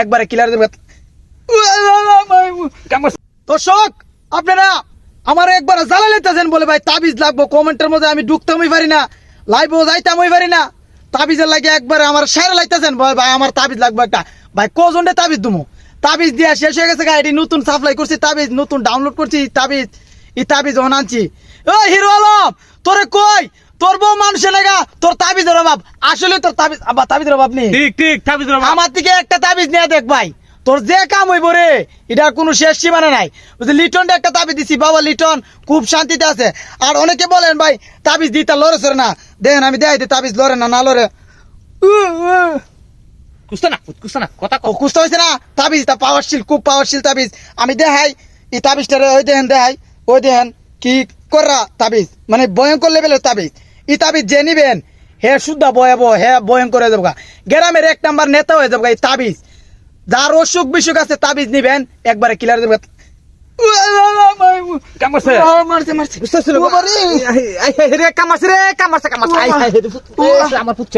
একবারে ক্লিয়ার দেবে। দর্শক, আপনারা আমার একবার জ্বালা বলে ভাই তাবিজ লাগবো। কমেন্টের মধ্যে আমি ঢুকতামই পারি না, লাইভও যাইতামই পারি না। তাবিজের লাগে একবারে আমার সারে লাইতেছেন ভাই ভাই, আমার তাবিজ লাগবে একটা। ভাই কজনটা তাবিজ দুমু? তাবিজ দিয়া শেষ হয়ে গেছে গাড়ি নতুন সাপ্লাই করছি, তাবিজ নতুন ডাউনলোড করছি তাবিজ ই তাবিজ যখন আনছি। ও হিরো আলম, তোরে কই? তোর বউ মানুষের লাগা অভাব আসলে তোর তাবিজ আবার তাবিজের অভাব নেই। ঠিক ঠিক তাবিজ আমার থেকে একটা তাবিজ নিয়ে দেখ ভাই। তোর যে কাম হইব রে এটার কোনো শেষ সীমানা নাই। বুঝলি লিটনটা একটা তাবিজ দিছি। বাবা লিটন খুব শান্তিতে আছে। আর অনেকে বলেন ভাই তাবিজ দিতে লড়ে সরে না। দেখেন আমি দেখাই দিই তাবিজ লড়ে না না লড়ে। কুস্তা না কুস্তা না কথা কুস্ত হয়েছে না। তাবিজটা পাওয়ারশীল খুব পাওয়ারশীল তাবিজ। আমি দেখাই এই তাবিজটা ওই দেখেন দেখাই। ওই দেখেন কি কররা তাবিজ? মানে ভয়ঙ্কর লেভেলের তাবিজ। এই তাবিজ যে নিবেন হে শুদ্ধা বয়াব হে ভয়ঙ্কর হয়ে যাব গ্রামের এক নাম্বার নেতা হয়ে যাব এই তাবিজ যার অসুখ বিসুখ আছে তাবিজ নিবেন একবারে ক্লিয়ার দেবে আমার পুত